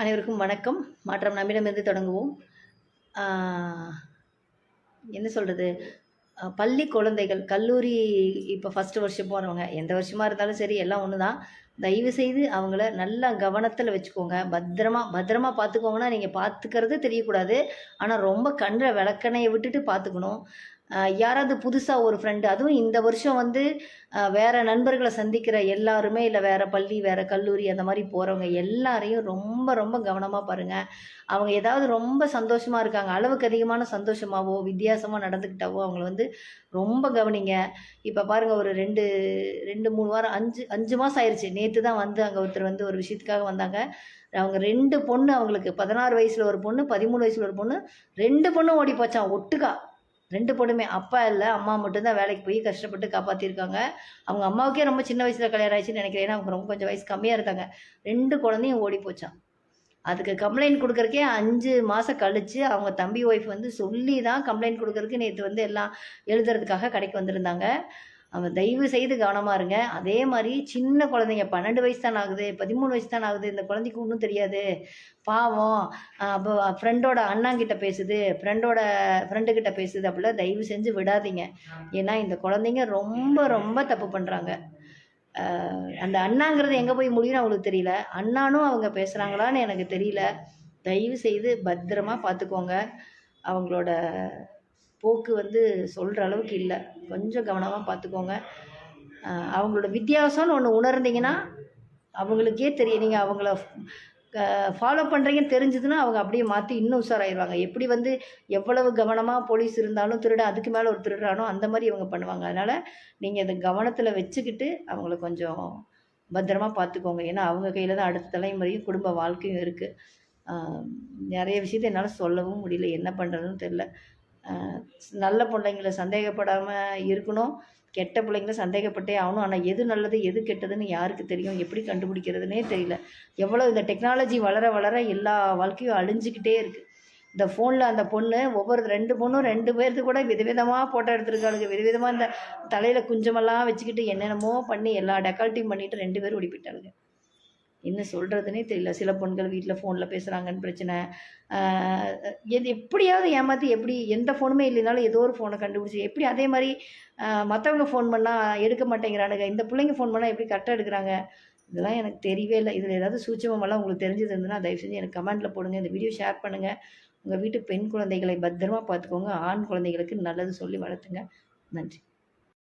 அனைவருக்கும் வணக்கம். மாற்றம் நம்மிடமிருந்து தொடங்குவோம். என்ன சொல்கிறது பள்ளி குழந்தைகள் கல்லூரி இப்போ ஃபஸ்ட்டு வருஷம் போகிறவங்க எந்த வருஷமாக இருந்தாலும் சரி எல்லாம் ஒன்று தான் தயவு செய்து அவங்கள நல்லா கவனத்தில் வச்சுக்கோங்க. பத்திரமா பத்திரமா பார்த்துக்கோங்கன்னா நீங்கள் பார்த்துக்கிறது தெரியக்கூடாது. ஆனால் ரொம்ப கண்ணில் விளக்கணையை விட்டுட்டு பார்த்துக்கணும் யாராவது புதுசாக ஒரு ஃப்ரெண்டு அதுவும் இந்த வருஷம் வந்து வேறு நண்பர்களை சந்திக்கிற எல்லாருமே இல்லை வேறு பள்ளி வேறு கல்லூரி அந்த மாதிரி போகிறவங்க எல்லாரையும் ரொம்ப ரொம்ப கவனமாக பாருங்கள் அவங்க ஏதாவது ரொம்ப சந்தோஷமாக இருக்காங்க அளவுக்கு அதிகமான சந்தோஷமாகவோ வித்தியாசமாக நடந்துக்கிட்டாவோ அவங்கள வந்து ரொம்ப கவனிங்க. இப்போ பாருங்கள் ஒரு ரெண்டு ரெண்டு மூணு வாரம் அஞ்சு அஞ்சு மாதம் ஆயிடுச்சு நேற்று நேற்று தான் வந்து அங்கே ஒருத்தர் வந்து ஒரு விஷயத்துக்காக வந்தாங்க. அவங்க ரெண்டு பொண்ணு அவங்களுக்கு பதினாறு வயசில் ஒரு பொண்ணு பதிமூணு வயசில் ஒரு பொண்ணு ரெண்டு பொண்ணும் ஓடி போச்சான் ஒட்டுக்கா. ரெண்டு பொண்ணுமே அப்பா இல்லை அம்மா மட்டும்தான் வேலைக்கு போய் கஷ்டப்பட்டு காப்பாற்றிருக்காங்க அவங்க அம்மாவுக்கே ரொம்ப சின்ன வயசில் கல்யாணம் ஆயிடுச்சுன்னு நினைக்கிறேன். ஏன்னா அவங்க ரொம்ப கொஞ்சம் வயசு கம்மியாக இருந்தாங்க ரெண்டு குழந்தையும் ஓடி போச்சான் அதுக்கு கம்ப்ளைண்ட் கொடுக்குறக்கே அஞ்சு மாதம் கழித்து அவங்க தம்பி ஒய்ஃப் வந்து சொல்லி தான் கம்ப்ளைண்ட் கொடுக்குறதுக்கு நேற்று வந்து எல்லாம் எழுதுறதுக்காக கடைக்கு வந்திருந்தாங்க. அவன் தயவு செய்து கவனமாக இருங்க. அதே மாதிரி சின்ன குழந்தைங்க பன்னெண்டு வயசு தான் ஆகுது பதிமூணு வயசு தான் ஆகுது இந்த குழந்தைக்கு ஒன்றும் தெரியாது. பாவம். அப்போ ஃப்ரெண்டோட அண்ணாங்கிட்ட பேசுது ஃப்ரெண்டோட ஃப்ரெண்டுக்கிட்ட பேசுது அப்படிலாம் தயவு செஞ்சு விடாதீங்க. ஏன்னா இந்த குழந்தைங்க ரொம்ப ரொம்ப தப்பு பண்ணுறாங்க அந்த அண்ணாங்கிறது எங்கே போய் முடியும்னு அவங்களுக்கு தெரியல. அண்ணானும் அவங்க பேசுகிறாங்களான்னு எனக்கு தெரியல. தயவு செய்து பத்திரமா பார்த்துக்கோங்க அவங்களோட போக்கு வந்து சொல்கிற அளவுக்கு இல்லை. கொஞ்சம் கவனமாக பார்த்துக்கோங்க அவங்களோட வித்தியாசம்னு ஒன்று உணர்ந்தீங்கன்னா அவங்களுக்கே தெரியும். நீங்கள் அவங்கள ஃபாலோ பண்ணுறீங்கன்னு தெரிஞ்சதுன்னா அவங்க அப்படியே மாற்றி இன்னும் உஷாராயிருவாங்க. எப்படி வந்து எவ்வளவு கவனமாக போலீஸ் இருந்தாலும் திருட அதுக்கு மேலே ஒரு திருடுறானோ அந்த மாதிரி இவங்க பண்ணுவாங்க. அதனால் நீங்கள் இதை கவனத்தில் வச்சுக்கிட்டு அவங்கள கொஞ்சம் பத்திரமா பார்த்துக்கோங்க ஏன்னா அவங்க கையில் தான் அடுத்த தலைமுறையும் குடும்ப வாழ்க்கையும் இருக்குது நிறைய விஷயத்த என்னால் சொல்லவும் முடியல. என்ன பண்ணுறதுன்னு தெரில நல்ல பிள்ளைங்களை சந்தேகப்படாமல் இருக்கணும். கெட்ட பிள்ளைங்கள சந்தேகப்பட்டே ஆகணும். ஆனால் எது நல்லது எது கெட்டதுன்னு யாருக்கு தெரியும்? எப்படி கண்டுபிடிக்கிறதுனே தெரியல. எவ்வளோ இந்த டெக்னாலஜி வளர வளர எல்லா வாழ்க்கையும் அழிஞ்சிக்கிட்டே இருக்குது இந்த ஃபோனில் அந்த பொண்ணு ஒவ்வொரு ரெண்டு பொண்ணும் ரெண்டு பேர்த்து கூட விதவிதமாக ஃபோட்டோ எடுத்துருக்காளுங்க. விதவிதமாக இந்த தலையில் குஞ்சமெல்லாம் வச்சுக்கிட்டு என்னென்னமோ பண்ணி எல்லா டெக்கால்ட்டியும் பண்ணிட்டு ரெண்டு பேரும் ஓடிப்பிட்டாளுங்க என்ன சொல்கிறதுனே தெரியல. சில பெண்கள் வீட்டில் ஃபோனில் பேசுகிறாங்கன்னு பிரச்சனை. எது எப்படியாவது ஏமாற்றி எப்படி எந்த ஃபோனுமே இல்லைனாலும் ஏதோ ஒரு ஃபோனை கண்டுபிடிச்சி எப்படி அதே மாதிரி மற்றவங்க ஃபோன் பண்ணால் எடுக்க மாட்டேங்கிறானுங்க. இந்த பிள்ளைங்க ஃபோன் பண்ணால் எப்படி கரெக்டாக எடுக்கிறாங்க? இதெல்லாம் எனக்கு தெரியவே இல்லை. இதில் ஏதாவது சூட்சமெல்லாம் உங்களுக்கு தெரிஞ்சது இருந்ததுன்னா தயவு செஞ்சு எனக்கு கமெண்ட்டில் போடுங்க. இந்த வீடியோ ஷேர் பண்ணுங்கள் உங்கள் வீட்டு பெண் குழந்தைகளை பத்திரமா பார்த்துக்கோங்க. ஆண் குழந்தைகளுக்கு நல்லது சொல்லி வளர்த்துங்க. நன்றி.